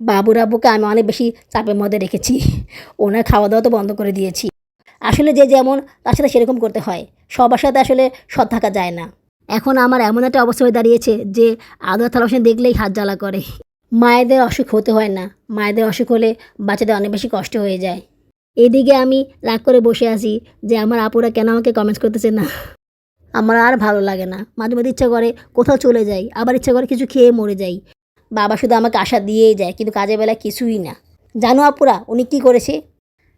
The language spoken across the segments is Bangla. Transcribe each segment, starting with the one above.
বাবুর আব্বুকে আমি অনেক বেশি চাপের মধ্যে রেখেছি। ওনার খাওয়া দাওয়া তো বন্ধ করে দিয়েছি। আসলে যে যেমন, তার সাথে সেরকম করতে হয়। সবার সাথে আসলে সৎ থাকা যায় না। এখন আমার এমন একটা অবস্থা হয়ে দাঁড়িয়েছে যে আদর থালা দেখলেই হাত জ্বালা করে। মায়েদের অসুখ হতে হয় না। মায়েদের অসুখ হলে বাচ্চাদের অনেক বেশি কষ্ট হয়ে যায়। এদিকে আমি রাগ করে বসে আছি যে আমার আপুরা কেন আমাকে কমেন্টস করতেছে না? আমার আর ভালো লাগে না। মাঝে মাঝে ইচ্ছা করে কোথাও চলে যাই। আবার ইচ্ছা করে কিছু খেয়ে মরে যাই। বাবা শুধু আমাকে আশা দিয়েই যায়, কিন্তু কাজের বেলা কিছুই না। জানো আপুরা, উনি কি করেছে?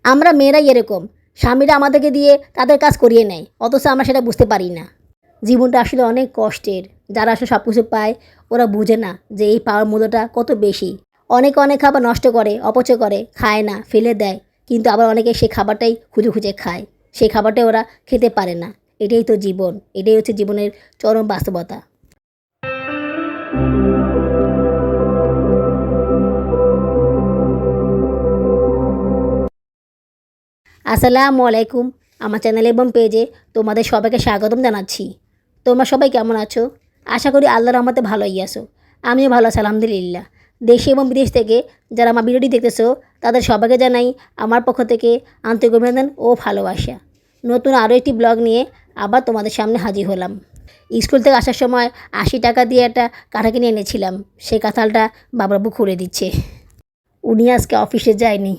আমরা মেয়েরাই এরকম। স্বামীরা আমাদেরকে দিয়ে তাদের কাজ করিয়ে নেয়, অথচ আমরা সেটা বুঝতে পারি না। জীবনটা আসলে অনেক কষ্টের। যারা আসলে সব কিছু পায়, ওরা বুঝে না যে এই পাওয়ার মূল্যটা কত বেশি। অনেকে অনেক খাবার নষ্ট করে, অপচয় করে, খায় না, ফেলে দেয়, কিন্তু আবার অনেকে সেই খাবারটাই খুঁজে খুঁজে খায়। সেই খাবারটাই ওরা খেতে পারে না। এটাই তো জীবন। এটাই হচ্ছে জীবনের চরম বাস্তবতা। আসসালামু আলাইকুম। আমার চ্যানেল এবং পেজে তোমাদের সবাইকে স্বাগতম জানাচ্ছি। তোমরা সবাই কেমন আছো? আশা করি আল্লাহর রহমতে ভালোই আছো। আমিও ভালো আছি, আলহামদুলিল্লাহ। দেশে এবং বিদেশ থেকে যারা আমার ভিডিওটি দেখতেছো, তাদের সবাইকে জানাই আমার পক্ষ থেকে আন্তরিক অভিনন্দন ও ভালোবাসা। নতুন আরও একটি ব্লগ নিয়ে আবার তোমাদের সামনে হাজির হলাম। স্কুল থেকে আসার সময় আশি টাকা দিয়ে একটা কাঁথা কিনে এনেছিলাম। সেই কাঁথালটা বাবরাবু খুলে দিচ্ছে। উনি আজকে অফিসে যায়নি।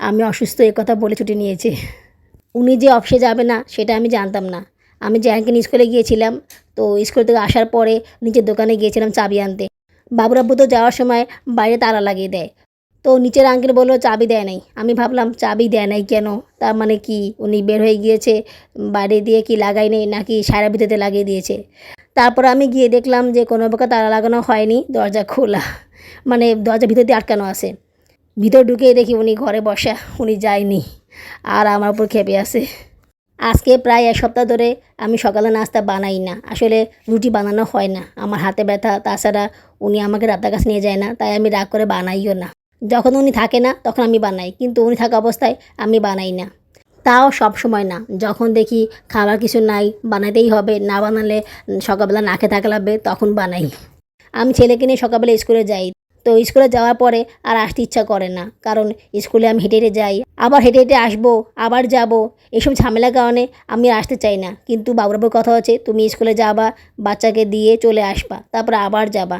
আমি অসুস্থ, এ কথা বলে ছুটি নিয়েছে। উনি যে অফিসে যাবে না, সেটা আমি জানতাম না। আমি জ্যানকিন স্কুলে গিয়েছিলাম, তো স্কুল থেকে আসার পরে নিচের দোকানে গিয়েছিলাম চাবি আনতে। বাবুরাব্বু তো যাওয়ার সময় বাইরে তালা লাগিয়ে দেয়। তো নিচের আঙ্কেল বলল, চাবি দেয় নাই। আমি ভাবলাম, চাবি দেয় নাই কেন? তার মানে কি? উনি বের হয়ে গিয়েছে বাইরে দিয়ে কি লাগাই নেই নাকি সারা ভিতরে লাগিয়ে দিয়েছে? তারপর আমি গিয়ে দেখলাম যে কোনো প্রকার তালা লাগানো হয়নি, দরজা খোলা। মানে দরজা ভিতর দিয়ে আটকানো আছে। ভিতর ঢুকে দেখি উনি ঘরে বসা, উনি যায়নি। আর আমার উপর খেপে আছে। আজকে প্রায় এক সপ্তাহ ধরে আমি সকালে নাস্তা বানাই না। আসলে রুটি বানানো হয় না। আমার হাতে ব্যথা, তাছাড়া উনি আমাকে রাতের কাছে নিয়ে যায় না, তাই আমি রাগ করে বানাইও না। যখন উনি থাকে না, তখন আমি বানাই। কিন্তু উনি থাকা অবস্থায় আমি বানাই না। তাও সব সময় না। যখন দেখি খাবার কিছু নাই, বানাতেই হবে। না বানালে সকালবেলা না খেয়ে লাগবে, তখন বানাই। আমি ছেলেকে নিয়ে সকালবেলা স্কুলে যাই। তো স্কুলে যাওয়ার পরে আর আসতে ইচ্ছা করে না। কারণ স্কুলে আমি হেঁটে হেঁটে যাই, আবার হেঁটে হেঁটে আসব, আবার যাব। এসব ঝামেলার কারণে আমি আসতে চাই না। কিন্তু বাবুরাবুর কথা হচ্ছে, তুমি স্কুলে যাবা, বাচ্চাকে দিয়ে চলে আসবা, তারপরে আবার যাবা।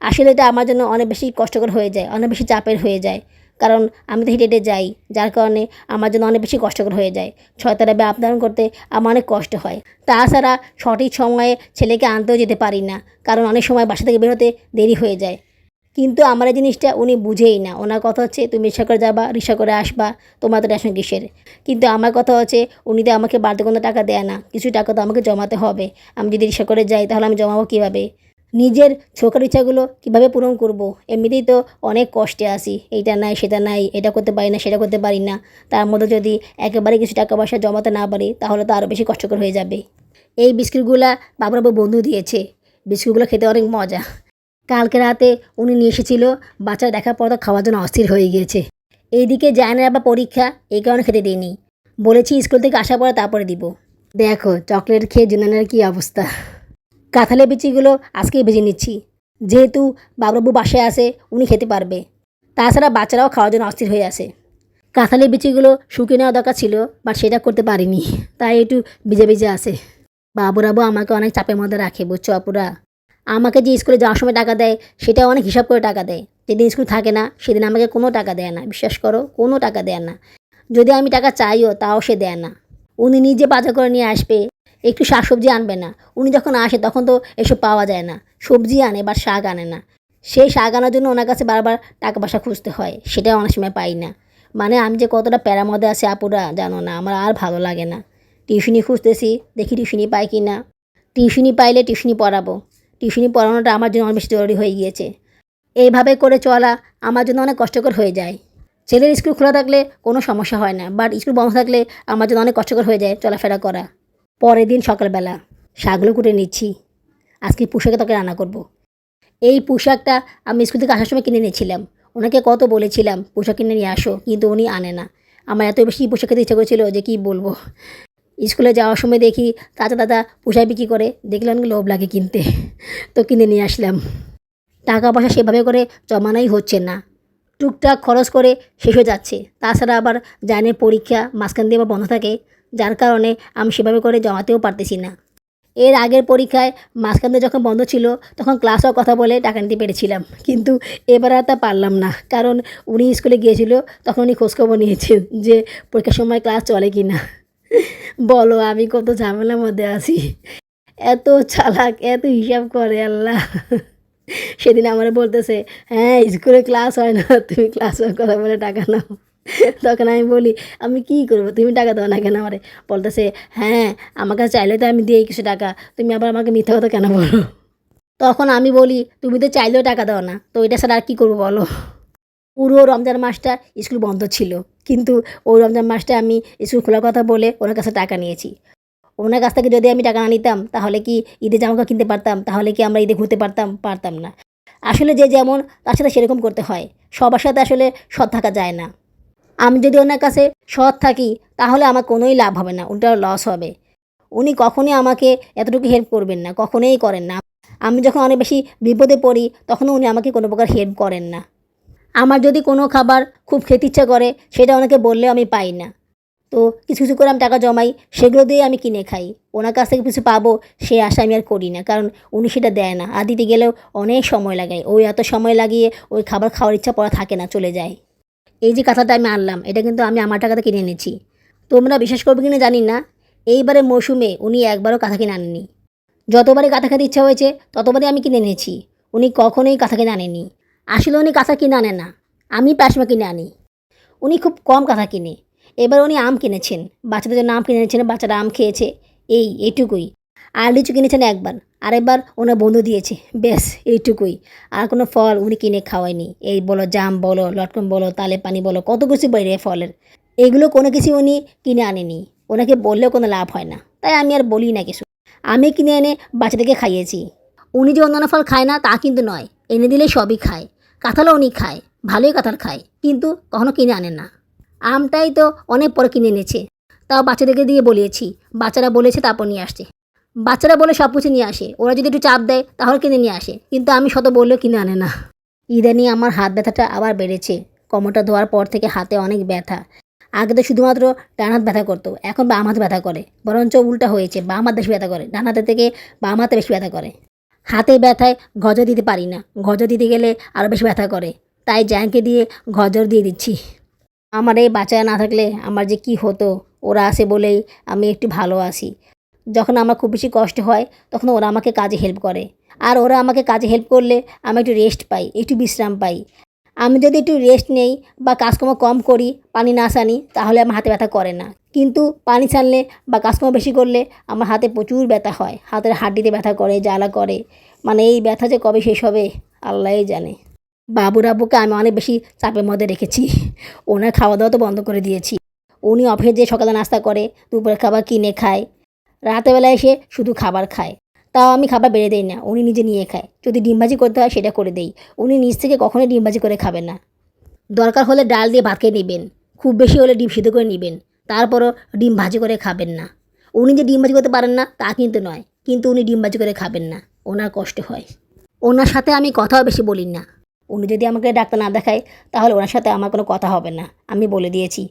আসলে এটা আমার জন্য অনেক বেশি কষ্টকর হয়ে যায়, অনেক বেশি চাপের হয়ে যায়। কারণ আমি তো হেঁটে হেঁটে যাই, যার কারণে আমার জন্য অনেক বেশি কষ্টকর হয়ে যায়। ছয়তারা আপ ডাউন করতে আমার অনেক কষ্ট হয়। তাছাড়া সঠিক সময়ে ছেলেকে আনতেও যেতে পারি না, কারণ অনেক সময় বাসা থেকে বেরোতে দেরি হয়ে যায়। কিন্তু আমার এই জিনিসটা উনি বুঝেই না। ওনার কথা হচ্ছে, তুমি রিক্সা করে যাবা রিক্সা করে আসবা, তোমার তো টেনশন কিসের? কিন্তু আমার কথা হচ্ছে, উনি তো আমাকে বাড়তি কোনো টাকা দেয় না। কিছু টাকা তো আমাকে জমাতে হবে। আমি যদি রিক্সা করে যাই, তাহলে আমি জমাবো কীভাবে? নিজের ছোটোর ইচ্ছাগুলো কীভাবে পূরণ করব? এমনিতেই তো অনেক কষ্টে আসি এইটা নাই, সেটা নাই, এটা করতে পারি না, সেটা করতে পারি না। তার মধ্যে যদি একেবারে কিছু টাকা পয়সা জমাতে না পারি, তাহলে তো আরও বেশি কষ্টকর হয়ে যাবে। এই বিস্কুটগুলা বাবুরাবু বন্ধু দিয়েছে। বিস্কুটগুলো খেতে অনেক মজা। কালকে রাতে উনি নিয়ে এসেছিল। বাচ্চা দেখার পর তো খাওয়ার জন্য অস্থির হয়ে গিয়েছে। এইদিকে জায়নের আবার পরীক্ষা এই কারণে খেতে দিইনি বলেছি স্কুল থেকে আসার পরে তারপরে দিব। দেখো, চকলেট খেয়ে জুনানের কী অবস্থা। কাঁথালে বিচিগুলো আজকেই ভেজে নিচ্ছি। যেহেতু বাবরাবু বাসায় আসে উনি খেতে পারবে। তাছাড়া বাচ্চারাও খাওয়ার জন্য অস্থির হয়ে আসে কাঁথালে বিচিগুলো শুকিয়ে নেওয়া দরকার ছিল, বাট সেটা করতে পারিনি। তাই একটু ভিজে ভিজে আসে বাবুরাবু আমাকে অনেক চাপের মধ্যে রাখে, বুঝছ অপুরা? আমাকে যে স্কুলে যাওয়ার সময় টাকা দেয়, সেটা অনেক হিসাব করে টাকা দেয়। যেদিন স্কুল থাকে না, সেদিন আমাকে কোনো টাকা দেয় না। বিশ্বাস করো, কোনো টাকা দেয় না। যদি আমি টাকা চাইও, তাও সে দেয় না। উনি নিজে বাজার করে নিয়ে আসবে, একটু শাক সবজি আনবে না। উনি যখন আসে, তখন তো এসব পাওয়া যায় না। সবজি আনে, বা শাক আনে না। সেই শাক আনার জন্য ওনার কাছে বারবার টাকা পয়সা খুঁজতে হয় সেটাও অনেক সময় পাই না। মানে আমি যে কতটা প্যারা মধ্যে আছে, আপুরা জানো না, আমার আর ভালো লাগে না। টিউশনি খুঁজতেছি, দেখি টিউশনি পাই কি না টিউশনি পাইলে টিউশনি পড়াবো। টিউশনি পড়ানোটা আমার জন্য অনেক বেশি জরুরি হয়ে গিয়েছে। এইভাবে করে চলা আমার জন্য অনেক কষ্টকর হয়ে যায়। ছেলের স্কুল খোলা থাকলে কোনো সমস্যা হয় না বাট স্কুল বন্ধ থাকলে আমার জন্য অনেক কষ্টকর হয়ে যায় চলাফেরা করা। পরের দিন সকালবেলা শাকগুলো কুটে নিচ্ছি। আজকে পোশাকে তোকে রান্না করব। এই পোশাকটা আমি স্কুল থেকে আসার সময় কিনে নিয়েছিলাম ওনাকে কত বলেছিলাম, পোশাক কিনে নিয়ে আসো। কিন্তু উনি আনে না। আমার এত বেশি পোশাক খেতে ইচ্ছা করেছিল যে কি বলব। স্কুলে যাওয়ার সময় দেখি চাচা দাদা পোশাক বিক্রি করে দেখলাম লোভ লাগে কিনতে। তো কিনে নিয়ে আসলাম। টাকা পয়সা সেভাবে করে জমানোই হচ্ছে না। টুকটাক খরচ করে শেষ হয়ে যাচ্ছে। তাছাড়া আবার জানের পরীক্ষা মাঝখান দিয়ে আবার বন্ধ থাকে, যার কারণে আমি সেভাবে করে জমাতেও পারতেছি না। এর আগের পরীক্ষায় মাঝখান দিয়ে যখন বন্ধ ছিল, তখন ক্লাসও কথা বলে টাকা নিতে পেরেছিলাম। কিন্তু এবার আর তা পারলাম না, কারণ উনি স্কুলে গিয়েছিল, তখন উনি খোঁজখবর নিয়েছেন যে পরীক্ষার সময় ক্লাস চলে কি না বলো, আমি কত ঝামেলার মধ্যে আছি। এত চালাক, এত হিসাব করে আল্লাহ। সেদিন আমার বলতেছে হ্যাঁ স্কুলে ক্লাস হয় না, তুমি ক্লাস কথা বলে টাকা নাও। তখন আমি বলি, আমি কি করব? তুমি টাকা দাও না কেন আমারে? বলতেছে হ্যাঁ আমার কাছে চাইলে তো আমি দিই কিছু টাকা, তুমি আবার আমাকে মিথ্যা কথা কেন বলো? তখন আমি বলি, তুমি তো চাইলেও টাকা দাও না, তো এটা ছাড়া আর কী করব বলো? পুরো রমজান মাসটা স্কুল বন্ধ ছিল। কিন্তু ওই রমজান মাসটা আমি স্কুল খোলার কথা বলে ওনার কাছে টাকা নিয়েছি। ওনার কাছ থেকে যদি আমি টাকা না নিতাম, তাহলে কি ঈদে জামাকাপড় কিনতে পারতাম? তাহলে কি আমরা ঈদে ঘুরতে পারতাম? পারতাম না। আসলে যে যেমন, তার সাথে সেরকম করতে হয়। সবার সাথে আসলে সৎ থাকা যায় না। আমি যদি ওনার কাছে সৎ থাকি, তাহলে আমার কোনোই লাভ হবে না, উল্টা লস হবে। উনি কখনই আমাকে এতটুকু হেল্প করবেন না, কখনোই করেন না। আমি যখন অনেক বেশি বিপদে পড়ি, তখনও উনি আমাকে কোনো প্রকার হেল্প করেন না। আমার যদি কোনো খাবার খুব খেতে ইচ্ছা করে, সেটা ওনাকে বললেও আমি পাই না। তো কিছু কিছু করে আমি টাকা জমাই, সেগুলো দিয়ে আমি কিনে খাই। ওনার কাছ থেকে কিছু পাবো, সে আশা আমি আর করি না, কারণ উনি সেটা দেয় না। আর দিতে গেলেও অনেক সময় লাগায় ওই এত সময় লাগিয়ে ওই খাবার খাওয়ার ইচ্ছা পড়া থাকে না, চলে যায়। এই যে কাঁথাটা আমি আনলাম, এটা কিন্তু আমি আমার টাকাতে কিনে এনেছি। তোমরা বিশ্বাস করবে কিনা জানি না, এইবারে মৌসুমে উনি একবারও কাঁথা কিনে আনেনি যতবারই কাঁথা খেতে ইচ্ছা হয়েছে, ততবারই আমি কিনে এনেছি। উনি কখনোই কাঁথা কিনে আনেনি আসলে উনি কাঁথা কিনে আনে না। আমি প্যাসমা কিনে আনি। উনি খুব কম কাঁথা কিনে। এবার উনি আম কিনেছেন। বাচ্চাদের জন্য আম কিনে এনেছেন, বাচ্চারা আম খেয়েছে। এই, এইটুকুই। আর লিচু কিনেছেন একবার। আরেকবার ওনার বন্ধু দিয়েছে। বেশ এইটুকুই। আর কোনো ফল উনি কিনে খাওয়ায়নি। এই বলো, জাম বলো, লটকন বলো, তালে পানি বলো, কত কিছু বাইরে ফলের। এগুলো কোনো কিছু উনি কিনে আনেনি। ওনাকে বললেও কোনো লাভ হয় না। তাই আমি আর বলি না কিছু। আমি কিনে এনে বাচ্চাদেরকে খাইয়েছি। উনি যে অন্যান্য ফল খায় না, তা কিন্তু নয়। এনে দিলে সবই খায়। কাঁঠালও উনি খায়, ভালোই কাঁঠাল খায়, কিন্তু কখনো কিনে আনে না। আমটাই তো অনেক পরে কিনে এনেছে। তাও বাচ্চাদেরকে দিয়ে বলিয়েছি বাচ্চারা বলেছে তারপর নিয়ে আসছে। বাচ্চারা বলে সব কিছু নিয়ে আসে, ওরা যদি একটু চাপ দেয় তাহলে কিনে নিয়ে আসে, কিন্তু আমি শত বললেও কিনে আনে না। ইদানিং আমার হাত ব্যথাটা আবার বেড়েছে, কোমরটা ধোয়ার পর থেকে হাতে অনেক ব্যথা। আগে তো শুধুমাত্র ডান হাত ব্যথা করতো, এখন বাম হাত ব্যথা করে, বরঞ্চ উল্টা হয়েছে, বাম হাত বেশি ব্যথা করে, ডান হাতের থেকে বাম হাতে বেশি ব্যথা করে। হাতে ব্যথায় গজর দিতে পারি না। গজর দিতে গেলে আরও বেশি ব্যথা করে। তাই জ্যাংকে দিয়ে গজর দিয়ে দিচ্ছি। আমার এই বাচ্চা না থাকলে আমার যে কি হতো, ওরা আসে বলেই আমি একটু ভালো আসি যখন আমার খুব বেশি কষ্ট হয়, তখন ওরা আমাকে কাজে হেল্প করে। আর ওরা আমাকে কাজে হেল্প করলে আমি একটু রেস্ট পাই, একটু বিশ্রাম পাই। আমি যদি একটু রেস্ট নেই বা কাজকর্ম কম করি, পানি না সানি, তাহলে আমার হাতে ব্যথা করে না। কিন্তু পানি ছানলে বা কাজকর্ম বেশি করলে আমার হাতে প্রচুর ব্যথা হয়। হাতের হাড্ডিতে ব্যথা করে, জ্বালা করে। মানে এই ব্যথা যে কবে শেষ হবে, আল্লাহই জানে। বাবুর আব্বুকে আমি অনেক বেশি চাপের মধ্যে রেখেছি। ওনার খাওয়া দাওয়া তো বন্ধ করে দিয়েছি। উনি অফিসে যে সকালে নাস্তা করে দুপুরে খাবার কিনে খায়। রাতেবেলা এসে শুধু খাবার খায়। তাও আমি খাবার বেড়ে দেই না। উনি নিজে নিয়ে খায়। যদি ডিমবাজি করতে হয় সেটা করে দেই। উনি নিজ থেকে কখনোই ডিমবাজি করে খাবেন না। দরকার হলে ডাল দিয়ে ভাত খেয়ে নেবেন। খুব বেশি হলে ডিম সিদ্ধ করে নেবেন। তারপরও ডিম ভাজি করে খাবেন না। উনি যে ডিম ভাজি করতে পারেন না, তা কিন্তু নয়। কিন্তু উনি ডিম ভাজি করে খাবেন না। ওনার কষ্ট হয়। ওনার সাথে আমি কথাও বেশি বলি না। উনি যদি আমাকে ডাক্তার না দেখায়, তাহলে ওনার সাথে আমার কোনো কথা হবে না। আমি বলে দিয়েছি।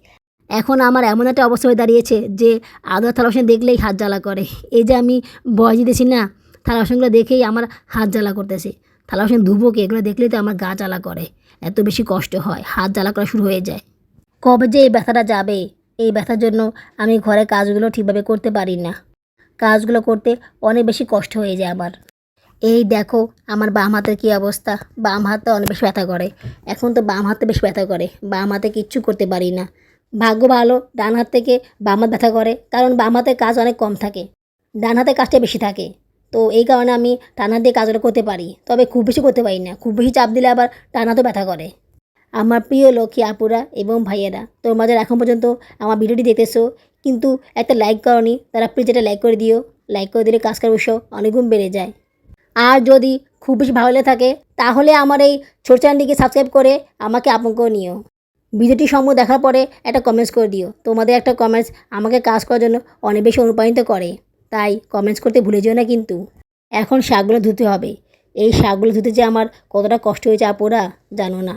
এখন আমার এমন একটা অবস্থা হয়ে দাঁড়িয়েছে যে আদা থালা বাসন দেখলেই হাত জ্বালা করে। এই যে আমি বয়স দিতেছি না, থালা বাসনগুলো দেখেই আমার হাত জ্বালা করতেছে। থালা বাসন ধুবো কি? এগুলো দেখলেই তো আমার গা জ্বালা করে। এত বেশি কষ্ট হয়, হাত জ্বালা করা শুরু হয়ে যায়। কবে যে এই ব্যথাটা যাবে? এই ব্যথার জন্য আমি ঘরে কাজগুলো ঠিকভাবে করতে পারি না। কাজগুলো করতে অনেক বেশি কষ্ট হয়ে যায় আমার। এই দেখো আমার বাম হাতের কী অবস্থা। বাম হাতে অনেক বেশি ব্যথা করে। এখন তো বাম হাতে বেশি ব্যথা করে। বাম হাতে কিচ্ছু করতে পারি না। ভাগ্য ভালো, ডান হাত থেকে বাম হাত ব্যথা করে, কারণ বাম হাতে কাজ অনেক কম থাকে। ডান হাতে কাজটা বেশি থাকে। তো এই কারণে আমি ডান হাত দিয়ে কাজগুলো করতে পারি, তবে খুব বেশি করতে পারি না। খুব বেশি চাপ দিলে আবার ডান হাতও ব্যথা করে। আমার প্রিয় লক্ষ্মী আপুরা এবং ভাইয়েরা তোমাদের এখন পর্যন্ত আমার ভিডিওটি দেখতেছো, কিন্তু একটা লাইক করনি, তারা প্লিজ এটা লাইক করে দিও। লাইক করে দিলে কাজ করার উৎসাহ অনেকগুণ বেড়ে যায়। আর যদি খুব বেশি ভালো লেগে থাকে, তাহলে আমার এই ছোট চ্যানেলটিকে সাবস্ক্রাইব করে আমাকে আপন করে নিও। ভিডিওটি সম্ভব দেখার পরে একটা কমেন্টস করে দিও। তোমাদের একটা কমেন্টস আমাকে কাজ করার জন্য অনেক বেশি অনুপ্রাণিত করে। তাই কমেন্টস করতে ভুলে যেও না কিন্তু। এখন শাকগুলো ধুতে হবে। এই শাকগুলো ধুতে যে আমার কতটা কষ্ট হয়েছে আপুরা জানো না।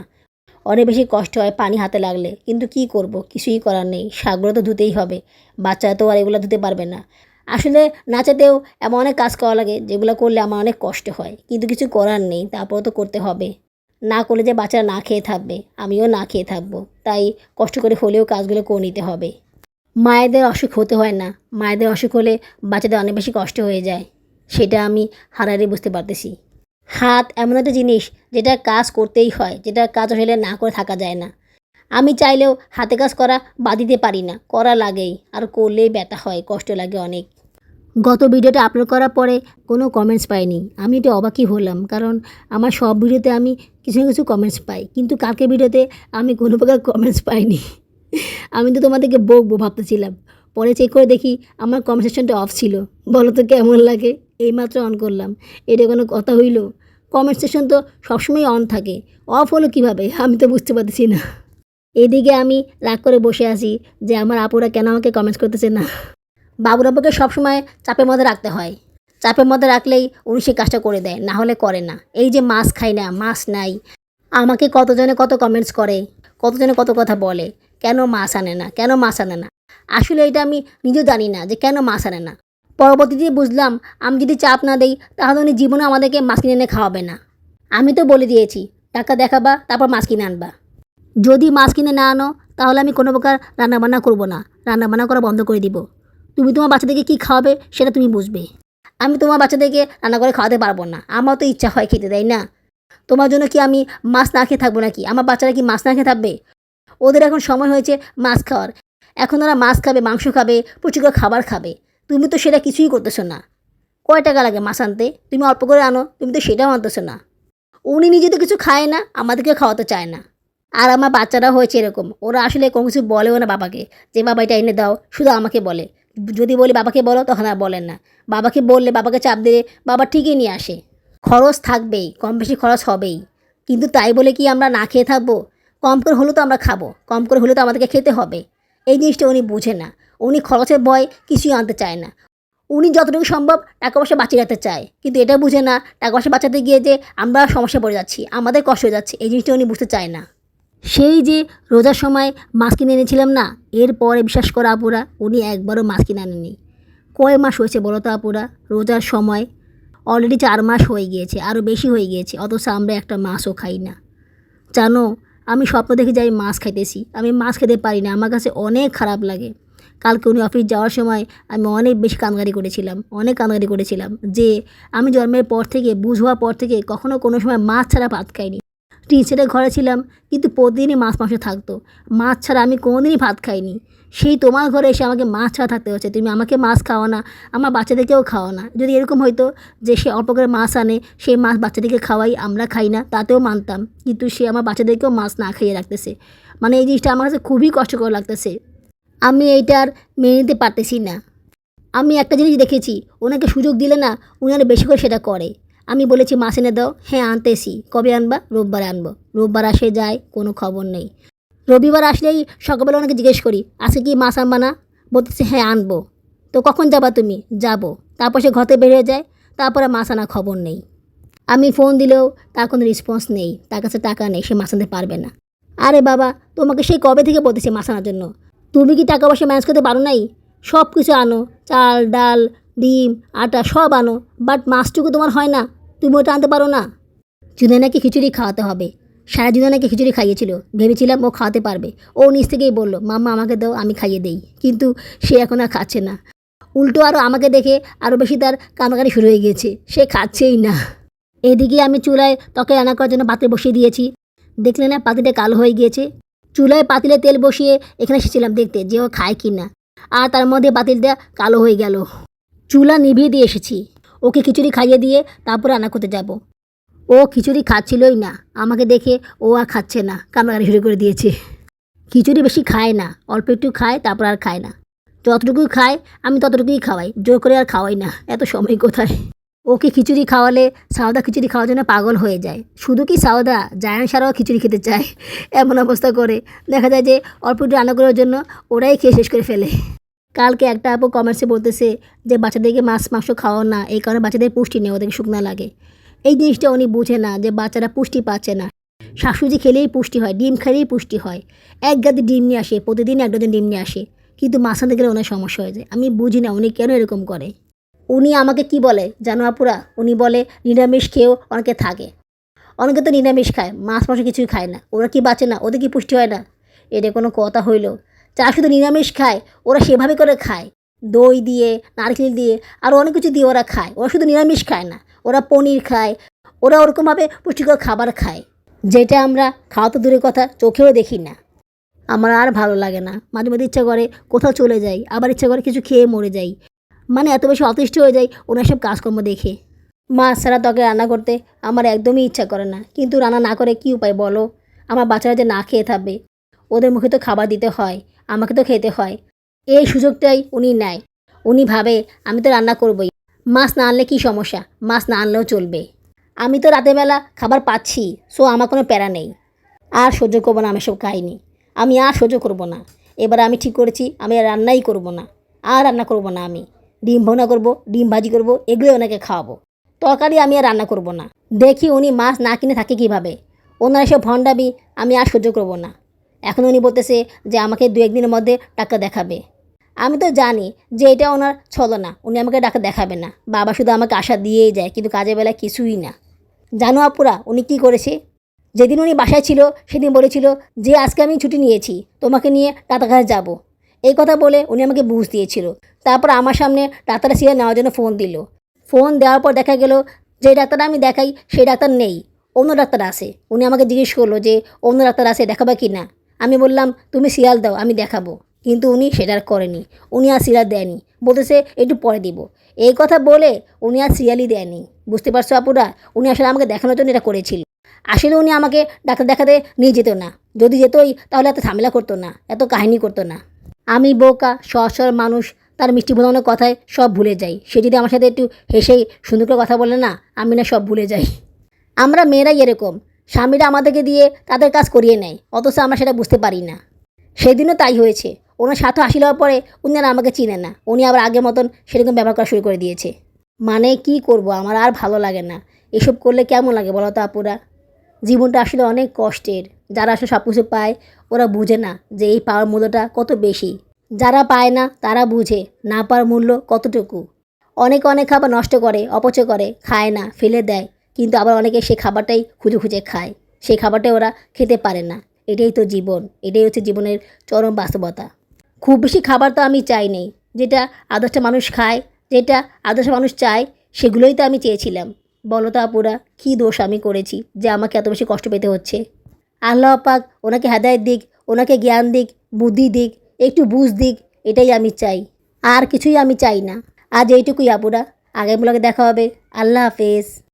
অনেক বেশি কষ্ট হয় পানি হাতে লাগলে। কিন্তু কি করব? কিছুই করার নেই। শাকগুলো তো ধুতেই হবে। বাচ্চারা তো আর এগুলো ধুতে পারবে না। আসলে নাচাতেও এমন অনেক কাজ করা লাগে যেগুলো করলে আমার অনেক কষ্ট হয়। কিন্তু কিছু করার নেই। তারপরেও তো করতে হবে। না করলে যে বাচ্চারা না খেয়ে থাকবে, আমিও না খেয়ে থাকব। তাই কষ্ট করে হলেও কাজগুলো করে নিতে হবে। মায়েদের অসুখ হতে হয় না। মায়েদের অসুখ হলে বাচ্চাদের অনেক বেশি কষ্ট হয়ে যায়। সেটা আমি হারারে বুঝতে পারতেছি। হাত এমন একটা জিনিস যেটা কাজ করতেই হয়, যেটা কাজ হলে না করে থাকা যায় না। আমি চাইলেও হাতে কাজ করা বাদ দিতে পারি না। করা লাগেই। আর করলেই ব্যথা হয়, কষ্ট লাগে অনেক। গত ভিডিওটা আপলোড করার পরে কোনো কমেন্টস পাইনি। আমি একটু অবাকই হলাম, কারণ আমার সব ভিডিওতে আমি কিছু না কিছু কমেন্টস পাই, কিন্তু কালকে ভিডিওতে আমি কোনো প্রকার কমেন্টস পাইনি। আমি তো তোমাদেরকে বকবো ভাবতেছিলাম, পরে চেক করে দেখি আমার কনভারসেশনটা অফ ছিল। বলো তো কেমন লাগে? এইমাত্র অন করলাম। এটা কোনো কথা হইল? কমেন্ট সেকশন তো সবসময় অন থাকে। অফ হলো কীভাবে? আমি তো বুঝতে পারতেছি না। এদিকে আমি রাগ করে বসে আছি যে আমার আপুরা কেন আমাকে কমেন্টস করতেছে না? বাবুর আব্বুকে সবসময় চাপের মধ্যে রাখতে হয়। চাপের মধ্যে রাখলেই উনি সে কাজটা করে দেয়, না হলে করে না। এই যে মাছ খাই না, মাছ নাই। আমাকে কতজনে কত কমেন্টস করে, কতজনে কত কথা বলে, কেন মাছ আনে না, কেন মাছ আনে না? আসলে এটা আমি নিজেও জানি না যে কেন মাছ আনে না। পরবর্তীতে বুঝলাম, আমি যদি চাপ না দেই, তাহলে উনি জীবনে আমাদেরকে মাছ কিনে এনে খাওয়াবে না। আমি তো বলে দিয়েছি, টাকা দেখাবা, তারপর মাছ কিনে আনবা। যদি মাছ কিনে না আনো, তাহলে আমি কোনো প্রকার রান্নাবান্না করব না। রান্নাবান্না করা বন্ধ করে দিব। তুমি তোমার বাচ্চাদেরকে কী খাওয়াবে সেটা তুমি বুঝবে। আমি তোমার বাচ্চাদেরকে রান্না করে খাওয়াতে পারব না। আমার তো ইচ্ছা হয় খেতে দেয় না? তোমার জন্য কি আমি মাছ না খেয়ে থাকব নাকি? আমার বাচ্চারা কি মাছ না খেয়ে থাকবে? ওদের এখন সময় হয়েছে মাছ খাওয়ার। এখন ওরা মাছ খাবে, মাংস খাবে, প্রচুর খাবার খাবে। তুমি তো সেটা কিছুই করতেছো না। কয় টাকা লাগে মাছ আনতে? তুমি অল্প করে আনো, তুমি তো সেটাও আনতেছো না। উনি নিজে তো কিছু খায় না, আমাদেরকে খাওয়াতে চায় না। আর আমার বাচ্চারা হয়েছে এরকম। ওরা আসলে কোনো কিছু বলেও না বাবাকে। যে, বাবা, এটা এনে দাও। শুধু আমাকে বলে। যদি বলি বাবাকে বলো, তখন আর বলেন না। বাবাকে বললে বাবাকে চাপ দিলে বাবা ঠিকই নিয়ে আসে। খরচ থাকবেই, কম বেশি খরচ হবেই। কিন্তু তাই বলে কি আমরা না খেয়ে থাকব? কম করে হলেও তো আমরা খাব, কম করে হলেও তো আমাদেরকে খেতে হবে। এই জিনিসটা উনি বুঝে না। উনি খরচের ভয় কিছুই আনতে চায় না। উনি যতটুকু সম্ভব টাকা পয়সা বাঁচিয়ে রাখতে চায়। কিন্তু এটা বুঝে না, টাকা পয়সা বাঁচাতে গিয়ে যে আমরা সমস্যা পড়ে যাচ্ছি, আমাদের কষ্ট হয়ে যাচ্ছে, এই জিনিসটা উনি বুঝতে চায় না। সেই যে রোজার সময় মাছ কিনে এনেছিলাম না এরপরে বিশ্বাস করা আপুরা, উনি একবারও মাছ কিনে আনেনি কয় মাস হয়েছে বলো তো আপুরা, রোজার সময় অলরেডি চার মাস হয়ে গিয়েছে, আরও বেশি হয়ে গিয়েছে, অথচ আমরা একটা মাছও খাই না। জানো, আমি স্বপ্ন দেখে যাই মাছ খাইতেছি, আমি মাছ খেতে পারি না, আমার কাছে অনেক খারাপ লাগে। কালকে উনি অফিস যাওয়ার সময় আমি অনেক বেশি কানগারি করেছিলাম, অনেক কানগারি করেছিলাম যে আমি জন্মের পর থেকে, বুঝ হওয়ার পর থেকে কখনো কোনো সময় মাছ ছাড়া ভাত খাইনি। সেটের ঘরে ছিলাম, কিন্তু প্রতিদিনই মাছ মাংস থাকতো। মাছ ছাড়া আমি কোনোদিনই ভাত খাইনি। সেই তোমার ঘরে এসে আমাকে মাছ ছাড়া থাকতে হচ্ছে। তুমি আমাকে মাছ খাওয়া না, আমার বাচ্চাদেরকেও খাওয়া না। যদি এরকম হয়তো যে সে অল্প করে মাছ আনে, সেই মাছ বাচ্চাদেরকে খাওয়াই, আমরা খাই না, তাতেও মানতাম। কিন্তু সে আমার বাচ্চাদেরকেও মাছ না খাইয়ে রাখতেছে। মানে এই জিনিসটা আমার কাছে খুবই কষ্টকর লাগতেছে। আমি এইটার মেনে নিতে পারতেছি না। আমি একটা জিনিস দেখেছি, ওনাকে সুযোগ দিলে না, উনি বেশি করে সেটা করে। আমি বলেছি মাছ এনে দাও। হ্যাঁ আনতেছি। কবে আনবা? রোববার আনব। রোববার আসে যায়, কোনো খবর নেই। রবিবার আসলেই সকালবেলা ওনাকে জিজ্ঞেস করি, আজকে কি মাছ আনবা না? বলতেছে হ্যাঁ আনব। তো কখন যাবা তুমি? যাব। তারপর সে ঘরে বেরিয়ে যায়, তারপরে মাছ আনার খবর নেই। আমি ফোন দিলেও তার কোনো রেসপন্স নেই, তার কাছে টাকা নেই, সে মাছ আনতে পারবে না। আরে বাবা, তোমাকে সেই কবে থেকে বলতেছি মাছ আনার জন্য? তুমি কি টাকা পয়সা ম্যানেজ করতে পারো নাই? সব কিছু আনো, চাল, ডাল, ডিম, আটা সব আনো বাট মাছটুকু তোমার হয় না। তুমি ওটা আনতে পারো না। জুনাইনাকে খিচুড়ি খাওয়াতে হবে। সারা জুনাইনাকে খিচুড়ি খাইয়েছিল। ভেবেছিলাম ও খাওয়াতে পারবে। ও নিচ থেকেই বলল, মাম্মা, আমাকে দাও, আমি খাইয়ে দেই। কিন্তু সে এখন আর খাচ্ছে না। উল্টো আরও আমাকে দেখে আরও বেশি তার কানাকানি শুরু হয়ে গিয়েছে। সে খাচ্ছেই না। এদিকে আমি চুলায় ত্বকে রান্না করার জন্য পাত্রে বসিয়ে দিয়েছি। দেখলে না পাতিটা কালো হয়ে গিয়েছে। চুলায় পাতিলে তেল বসিয়ে এখানে এসেছিলাম দেখতে যে ও খায় কি না আর তার মধ্যে পাতিলটা কালো হয়ে গেল। চুলা নিভিয়ে দিয়ে এসেছি। ওকে খিচুড়ি খাইয়ে দিয়ে তারপর রান্না করতে যাব। ও খিচুড়ি খাচ্ছিলই না। আমাকে দেখে ও আর খাচ্ছে না। কান্নাকাটি শুরু করে দিয়েছে। খিচুড়ি বেশি খায় না। অল্প একটু খায়, তারপর আর খায় না। যতটুকু খায়, আমি ততটুকুই খাওয়াই। জোর করে আর খাওয়াই না। এত সময় কোথায়? ওকে খিচুড়ি খাওয়ালে সাওদা খিচুড়ি খাওয়ার জন্য পাগল হয়ে যায়। শুধু কি সাওদা? জায়ান সারাও খিচুড়ি খেতে চায়। এমন অবস্থা করে। দেখা যায় যে অল্প একটু রান্না করার জন্য ওরাই খেয়ে শেষ করে ফেলে। কালকে একটা আপু কমেন্টসে বলতেছে যে বাচ্চাদেরকে মাছ, মাংস খাওয়াও না, এই কারণে বাচ্চাদের পুষ্টি নেই, ওদেরকে শুকনা লাগে। এই জিনিসটা উনি বুঝে না যে বাচ্চারা পুষ্টি পাচ্ছে না। শাকসবজি খেলেই পুষ্টি হয়, ডিম খেলেই পুষ্টি হয়। এক গাদি ডিম নিয়ে আসে প্রতিদিন এক ডজন ডিম নিয়ে আসে। কিন্তু মাছ আনতে গেলে ওনার সমস্যা হয়ে যায়। আমি বুঝি না উনি কেন এরকম করে। উনি আমাকে কি বলে জানো আপুরা? উনি বলে, নিরামিষ খেয়েও অনেকে থাকে। অনেকে তো নিরামিষ খায়, মাছ, মাংস কিছুই খায় না। ওরা কি বাঁচে না? ওদের কি পুষ্টি হয় না? এটা কোনো কথা হইল। যারা শুধু নিরামিষ খায়, ওরা সেভাবে করে খায়। দই দিয়ে, নারকেল দিয়ে, আর অনেক কিছু দিয়ে ওরা খায়। ওরা শুধু নিরামিষ খায় না, ওরা পনির খায়, ওরা ওরকমভাবে পুষ্টিকর খাবার খায়। যেটা আমরা খাওয়া তো দূরের কথা, চোখেও দেখি না। আমার আর ভালো লাগে না। মাঝে মাঝে ইচ্ছা করে কোথাও চলে যাই, আবার ইচ্ছা করে কিছু খেয়ে মরে যাই। মানে এত বেশি অতিষ্ঠ হয়ে যায় ওনার সব কাজকর্ম দেখে। মাছ ছাড়া ত্বকে রান্না করতে আমার একদমই ইচ্ছা করে না। কিন্তু রান্না না করে কি উপায় বলো? আমার বাচ্চারা যে না খেয়ে থাকবে। ওদের মুখে তো খাবার দিতে হয়, আমাকে তো খেতে হয়। এই সুযোগটাই উনি নেয়। উনি ভাবে, আমি তো রান্না করবই। মাছ না আনলে কী সমস্যা? মাছ না আনলেও চলবে। আমি তো রাতেরবেলা খাবার পাচ্ছি, সো আমার কোনো প্যারা নেই। আর সহ্য করব না আমি সব খাইনি আমি আর সহ্য করব না। এবার আমি ঠিক করেছি, আমি রান্নাই করব না। আর রান্না করব না আমি। ডিম ভোনা করব, ডিম ভাজি করব এগুলো ওনাকে খাওয়াবো। তরকারি আমি আর রান্না করব না। দেখি উনি মাছ না কিনে থাকে কীভাবে। ওনার এসব ভণ্ডাবি আমি আর সহ্য করব না। এখন উনি বলতেছে যে আমাকে দু একদিনের মধ্যে টাকা দেখাবে। আমি তো জানি যে এটা ওনার ছলনা, উনি আমাকে টাকা দেখাবে না। বাবা শুধু আমাকে আশা দিয়েই যায়, কিন্তু কাজের বেলায় কিছুই না। জানো আপুরা, উনি কি করেছে? যেদিন উনি বাসায় ছিল, সেদিন বলেছিল যে, আজকে আমি ছুটি নিয়েছি, তোমাকে নিয়ে কাছে যাব। এই কথা বলে উনি আমাকে বুঝ দিয়েছিল। তারপর আমার সামনে ডাক্তারের সিরিয়াল নেওয়ার জন্য ফোন দিল। ফোন দেওয়ার পর দেখা গেল যে ডাক্তার আমি দেখাই সেই ডাক্তার নেই, অন্য ডাক্তার আসে উনি আমাকে জিজ্ঞেস করল যে, অন্য ডাক্তার আসে দেখাবে কি না? আমি বললাম, তুমি সিরিয়াল দাও, আমি দেখাবো। কিন্তু উনি সেটা আর করেনি। উনি আর সিরিয়াল দেয়নি। বলতেছে, একটু পরে দিব। এই কথা বলে উনি আর সিরিয়ালই দেয়নি। বুঝতে পারছ আপুরা? উনি আসলে আমাকে দেখানোর জন্য এটা করেছিল। আসলে উনি আমাকে ডাক্তার দেখাতে নিয়ে যেত না। যদি যেতই, তাহলে এত ঝামেলা করতো না, এত কাহিনী করতো না। আমি বোকা সহসর মানুষ, তার মিষ্টি বোঝানোর কথায় সব ভুলে যাই। সে যদি আমার সাথে একটু হেসেই সুন্দর করে কথা বলে না, আমি না সব ভুলে যাই। আমরা মেয়েরাই এরকম। স্বামীরা আমাদেরকে দিয়ে তাদের কাজ করিয়ে নেয়, অথচ আমরা সেটা বুঝতে পারি না। সেদিনও তাই হয়েছে। ওনার সাথে হওয়ার পরে উনি আর আমাকে চিনে না। উনি আবার আগের মতন সেরকম ব্যবহার করা শুরু করে দিয়েছে। মানে কি করব? আমার আর ভালো লাগে না। এসব করলে কেমন লাগে বলো তো আপুরা? জীবনটা আসলে অনেক কষ্টের। যারা আসলে সব কিছু পায়, ওরা বুঝে না যে এই পাওয়ার মূল্যটা কত বেশি। যারা পায় না, তারা বুঝে না পাওয়ার মূল্য কতটুকু। অনেক অনেক খাবার নষ্ট করে, অপচয় করে, খায় না, ফেলে দেয়। কিন্তু আবার অনেকে সে খাবারটাই খুঁজে খুঁজে খায়। সেই খাবারটাই ওরা খেতে পারে না। এটাই তো জীবন। এটাই হচ্ছে জীবনের চরম বাস্তবতা। খুব বেশি খাবার তো আমি চাই নেই। যেটা আদর্শ মানুষ খায়, যেটা আদর্শ মানুষ চায়, সেগুলোই তো আমি চেয়েছিলাম। বলো তো আপুরা, কী দোষ আমি করেছি যে আমাকে এত বেশি কষ্ট পেতে হচ্ছে? আল্লাহ পাক ওনাকে হেদায়ত দিক, ওনাকে জ্ঞান দিক, বুদ্ধি দিক, একটু বুঝ দিক, এটাই আমি চাই। আর কিছুই আমি চাই না। আজ এইটুকুই আপুরা। আগামী দেখা হবে। আল্লাহ হাফেজ।